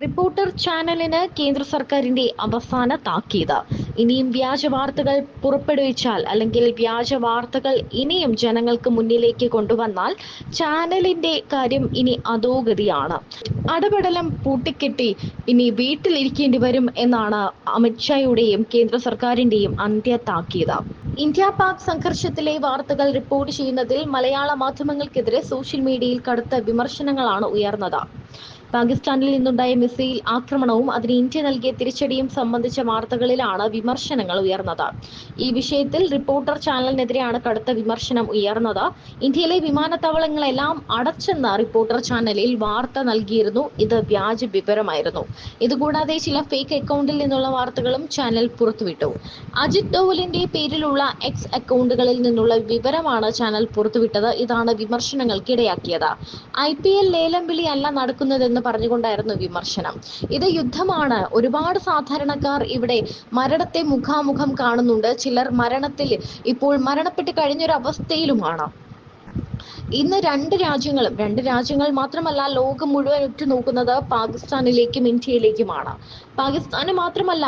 Reporter ചാനലിന് കേന്ദ്ര സർക്കാരിന്റെ അവസാന താക്കീത്. ഇനിയും വ്യാജ വാർത്തകൾ പുറപ്പെടുവിച്ചാൽ അല്ലെങ്കിൽ വ്യാജ വാർത്തകൾ ഇനിയും ജനങ്ങൾക്ക് മുന്നിലേക്ക് കൊണ്ടുവന്നാൽ ചാനലിന്റെ കാര്യം ഇനി അധോഗതിയാണ്. അടപടലം പൂട്ടിക്കെട്ടി ഇനി വീട്ടിലിരിക്കേണ്ടി വരും എന്നാണ് അമിത്ഷായുടെയും കേന്ദ്ര സർക്കാരിന്റെയും അന്ത്യ താക്കീത്. ഇന്ത്യ പാക് സംഘർഷത്തിലെ വാർത്തകൾ റിപ്പോർട്ട് ചെയ്യുന്നതിൽ മലയാള മാധ്യമങ്ങൾക്കെതിരെ സോഷ്യൽ മീഡിയയിൽ കടുത്ത വിമർശനങ്ങളാണ് ഉയർന്നത്. പാകിസ്ഥാനിൽ നിന്നുണ്ടായ മിസൈൽ ആക്രമണവും അതിന് ഇന്ത്യ നൽകിയ തിരിച്ചടിയും സംബന്ധിച്ച വാർത്തകളിലാണ് വിമർശനങ്ങൾ ഉയർന്നത്. ഈ വിഷയത്തിൽ റിപ്പോർട്ടർ ചാനലിനെതിരെയാണ് കടുത്ത വിമർശനം ഉയർന്നത്. ഇന്ത്യയിലെ വിമാനത്താവളങ്ങളെല്ലാം അടച്ചെന്ന റിപ്പോർട്ടർ ചാനലിൽ വാർത്ത നൽകിയിരുന്നു. ഇത് വ്യാജ വിവരമായിരുന്നു. ഇതുകൂടാതെ ചില ഫേക്ക് അക്കൗണ്ടിൽ നിന്നുള്ള വാർത്തകളും ചാനൽ പുറത്തുവിട്ടു. അജിത് ഡോവലിന്റെ പേരിലുള്ള എക്സ് അക്കൗണ്ടുകളിൽ നിന്നുള്ള വിവരമാണ് ചാനൽ പുറത്തുവിട്ടത്. ഇതാണ് വിമർശനങ്ങൾക്കിടയാക്കിയത്. ഐ പി എൽ ലേലം വിളി അല്ല നടക്കുന്നതെന്ന് പറഞ്ഞുകൊണ്ടായിരുന്നു വിമർശനം. ഇത് യുദ്ധമാണ്. ഒരുപാട് സാധാരണക്കാർ ഇവിടെ മരണത്തെ മുഖാമുഖം കാണുന്നുണ്ട്. ചിലർ മരണത്തിൽ ഇപ്പോൾ മരണപ്പെട്ട് കഴിഞ്ഞൊരു അവസ്ഥയിലുമാണ് ഇന്ന് രണ്ട് രാജ്യങ്ങളും രണ്ട് രാജ്യങ്ങൾ മാത്രമല്ല ലോകം മുഴുവൻ ഉറ്റുനോക്കുന്നത് പാകിസ്ഥാനിലേക്കും ഇന്ത്യയിലേക്കുമാണ്. പാകിസ്ഥാന് മാത്രമല്ല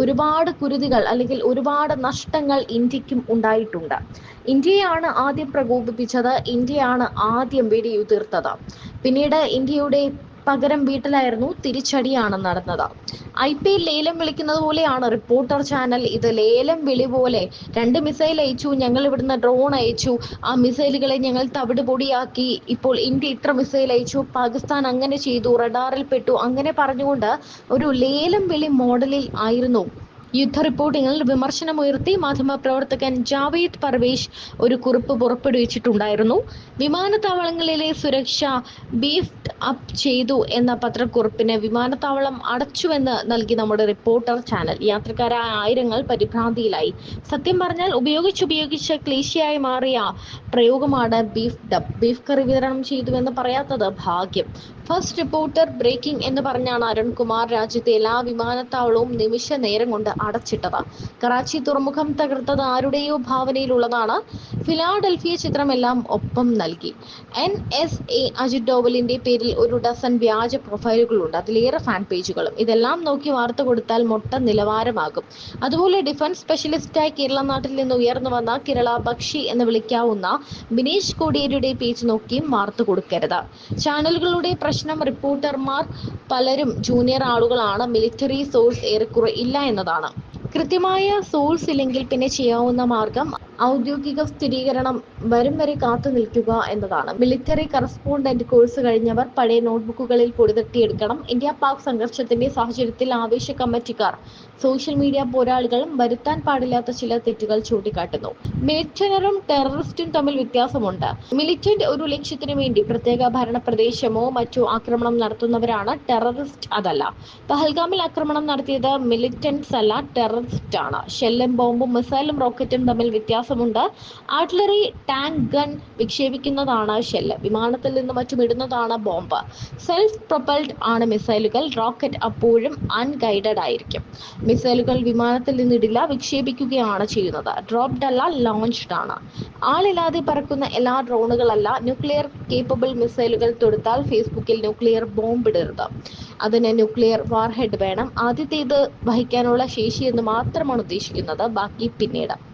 ഒരുപാട് കുരുതികൾ അല്ലെങ്കിൽ ഒരുപാട് നഷ്ടങ്ങൾ ഇന്ത്യക്കും ഉണ്ടായിട്ടുണ്ട്. ഇന്ത്യയാണ് ആദ്യം പ്രകോപിപ്പിച്ചത്. ഇന്ത്യയാണ് ആദ്യം വെടിയുതിർത്തത്. പിന്നീട് ഇന്ത്യയുടെ പകരം വീട്ടിലായിരുന്നു തിരിച്ചടിയാണ് നടന്നത്. ഐ പി എൽ ലേലം വിളിക്കുന്നത് പോലെയാണ് റിപ്പോർട്ടർ ചാനൽ ഇത്. ലേലം വിളി പോലെ രണ്ട് മിസൈൽ അയച്ചു ഞങ്ങൾ ഇവിടുന്ന് ഡ്രോൺ അയച്ചു. ആ മിസൈലുകളെ ഞങ്ങൾ തവിട് പൊടിയാക്കി ഇപ്പോൾ ഇന്ത്യ ഇത്ര മിസൈൽ അയച്ചു. പാകിസ്ഥാൻ അങ്ങനെ ചെയ്തു. റഡാറിൽ പെട്ടു. അങ്ങനെ പറഞ്ഞുകൊണ്ട് ഒരു ലേലം വിളി മോഡലിൽ ആയിരുന്നു. യുദ്ധ റിപ്പോർട്ടിങ്ങിൽ വിമർശനമുയർത്തി മാധ്യമപ്രവർത്തകൻ ജാവേദ് പർവേഷ് ഒരു കുറിപ്പ് പുറപ്പെടുവിച്ചിട്ടുണ്ടായിരുന്നു. വിമാനത്താവളങ്ങളിലെ സുരക്ഷ ബീഫ്ഡ് അപ്പ് ചെയ്തു എന്ന പത്രക്കുറിപ്പിന് വിമാനത്താവളം അടച്ചുവെന്ന് നൽകി നമ്മുടെ റിപ്പോർട്ടർ ചാനൽ. യാത്രക്കാരായ ആയിരങ്ങൾ പരിഭ്രാന്തിയിലായി. സത്യം പറഞ്ഞാൽ ഉപയോഗിച്ചുപയോഗിച്ച് ക്ലീശയായി മാറിയ പ്രയോഗമാണ് ബീഫ് ഡബ്. ബീഫ് കറി വിതരണം ചെയ്തുവെന്ന് പറയാത്തത് ഭാഗ്യം. ഫസ്റ്റ് റിപ്പോർട്ടർ ബ്രേക്കിംഗ് എന്ന് പറഞ്ഞാണ് അരുൺകുമാർ രാജ്യത്തെ എല്ലാ വിമാനത്താവളവും നിമിഷ നേരം കൊണ്ട് അടച്ചിട്ടത്. കറാച്ചി തുറമുഖം തകർത്തത് ആരുടെയോ ഭാവനയിലുള്ളതാണ്. ഫിലാഡൽഫിയ ചിത്രമെല്ലാം ഒപ്പം നൽകി. എൻ എസ് എ അജിത് ഡോവലിന്റെ പേരിൽ ഒരു ഡസൻ വ്യാജ പ്രൊഫൈലുകളുണ്ട്. അതിലേറെ ഫാൻ പേജുകളും ഇതെല്ലാം നോക്കി വാർത്ത കൊടുത്താൽ മൊട്ട നിലവാരമാകും. അതുപോലെ ഡിഫൻസ് സ്പെഷ്യലിസ്റ്റായി കേരള നാട്ടിൽ നിന്ന് ഉയർന്നു വന്ന കേരള ബക്ഷി എന്ന് വിളിക്കാവുന്ന ബിനീഷ് കോടിയേരിയുടെ പേജ് നോക്കിയും വാർത്ത കൊടുക്കരുത്. ചാനലുകളുടെ പ്രശ്നം റിപ്പോർട്ടർമാർ പലരും ജൂനിയർ ആളുകളാണ്. മിലിറ്ററി സോഴ്സ് ഏറെക്കുറെ ഇല്ല എന്നതാണ്. കൃത്യമായ സോഴ്സ് ഇല്ലെങ്കിൽ പിന്നെ ചെയ്യാവുന്ന മാർഗം ഔദ്യോഗിക സ്ഥിരീകരണം വരും വരെ കാത്തു നിൽക്കുക എന്നതാണ്. മിലിറ്ററി കറസ്പോണ്ടന്റ് കോഴ്സ് കഴിഞ്ഞവർ പഴയ നോട്ട്ബുക്കുകളിൽ പൊടിതട്ടിയെടുക്കണം. ഇന്ത്യ പാക് സംഘർഷത്തിന്റെ സാഹചര്യത്തിൽ ആവേശ കമ്മിറ്റിക്കാർ സോഷ്യൽ മീഡിയ പോരാളികളും വരുത്താൻ പാടില്ലാത്ത ചില തെറ്റുകൾ ചൂണ്ടിക്കാട്ടുന്നു. മിലിറ്റനറും ടെററിസ്റ്റും തമ്മിൽ വ്യത്യാസമുണ്ട്. മിലിറ്റന്റ് ഒരു ലക്ഷ്യത്തിനു വേണ്ടി പ്രത്യേക ഭരണ പ്രദേശമോ മറ്റോ ആക്രമണം നടത്തുന്നവരാണ് ടെററിസ്റ്റ് അതല്ല. പഹൽഗാമിൽ ആക്രമണം നടത്തിയത് മിലിറ്റന്റ്സ് അല്ല ടെററിസ്റ്റ് ആണ് ഷെല്ലും ബോംബും മിസൈലും റോക്കറ്റും തമ്മിൽ വ്യത്യാസമുണ്ട് ആർട്ടിലറി ടാങ്ക് ഗൺ വിക്ഷേപിക്കുന്നതാണ് ഷെല്ല്. വിമാനത്തിൽ നിന്ന് മറ്റും ഇടുന്നതാണ് ബോംബ്. സെൽഫ് പ്രൊപ്പൽഡ് ആണ് മിസൈലുകൾ. റോക്കറ്റ് അപ്പോഴും അൺഗൈഡഡ് ആയിരിക്കും. മിസൈലുകൾ വിമാനത്തിൽ നിന്ന് ഇടില്ല വിക്ഷേപിക്കുകയാണ് ചെയ്യുന്നത്. ഡ്രോപ്ഡ് അല്ല ലോഞ്ച്ഡ് ആണ്. ആളില്ലാതെ പറക്കുന്ന എല്ലാ ഡ്രോണുകളല്ല ന്യൂക്ലിയർ കേപ്പബിൾ മിസൈലുകൾ തൊടുത്താൽ ഫേസ്ബുക്കിൽ ന്യൂക്ലിയർ ബോംബ് ഇടരുത്. അതിന് ന്യൂക്ലിയർ വാർഹെഡ് വേണം. ആദ്യത്തേത് വഹിക്കാനുള്ള ശേഷി എന്ന് മാത്രമാണ് ഉദ്ദേശിക്കുന്നത്. ബാക്കി പിന്നീട്.